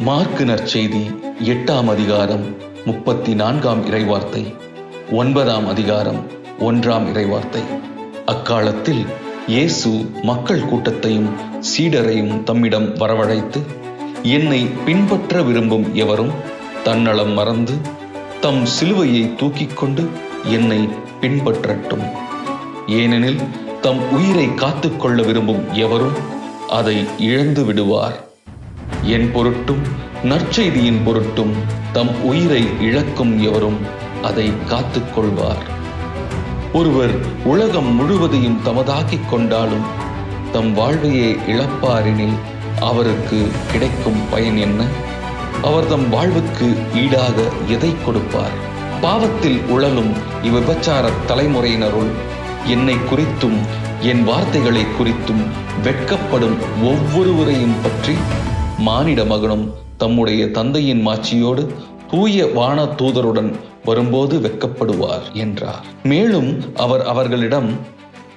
Mark நற்செய்தி எட்டாம் அதிகாரம் முப்பத்தி நான்காம் இறைவார்த்தை ஒன்பதாம் அதிகாரம் ஒன்றாம் இறைவார்த்தை. அக்காலத்தில் இயேசு மக்கள் கூட்டத்தையும் சீடரையும் தம்மிடம் வரவழைத்து என்னை பின்பற்ற விரும்பும் எவரும் தன்னலம் மறந்து தம் சிலுவையை தூக்கிக் கொண்டு என்னை பின்பற்றட்டும். ஏனெனில் தம் உயிரை காத்துக்கொள்ள விரும்பும் எவரும் அதை இழந்து விடுவார் என் பொருட்டும் நற்செய்தியின் பொருட்டும் தம் உயிரை இழக்கும் எவரும் அதை காத்துக் கொள்வார். ஒருவர் உலகம் முழுவதையும் தமதாக்கிக் கொண்டாலும் தம் வாழ்வையே இழப்பாரெனில் அவருக்கு கிடைக்கும் பயன் என்ன? அவர் தம் வாழ்வுக்கு ஈடாக எதை கொடுப்பார்? பாவத்தில் உழலும் இவ்விபச்சார தலைமுறையினருள் என்னை குறித்தும் என் வார்த்தைகளை குறித்தும் வெட்கப்படும் ஒவ்வொருவரையும் பற்றி மானிட மகனும் தம்முடைய தந்தையின் மாட்சியோடு தூய வான தூதருடன் வரும்போது வெட்கப்படுவார் என்றார். மேலும் அவர் அவர்களிடம்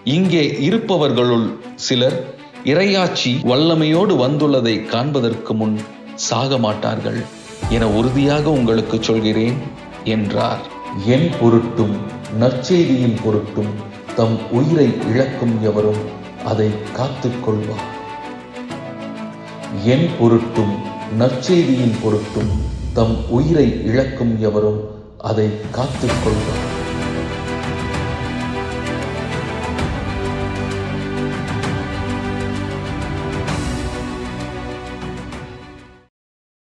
இங்கே இருப்பவர்களுள் சிலர் இறையாட்சி வல்லமையோடு வந்துள்ளதை காண்பதற்கு முன் சாக மாட்டார்கள் என உறுதியாக உங்களுக்கு சொல்கிறேன் என்றார். என் பொருட்டும் நற்செய்தியின் பொருட்டும் தம் உயிரை இழக்கும் எவரும் அதை காத்துக் கொள்வார். என் பொருட்டும் நற்செய்தியின் பொருட்டும் தம் உயிரை இழக்கும் எவரும் அதை காத்துக் கொள்வார்.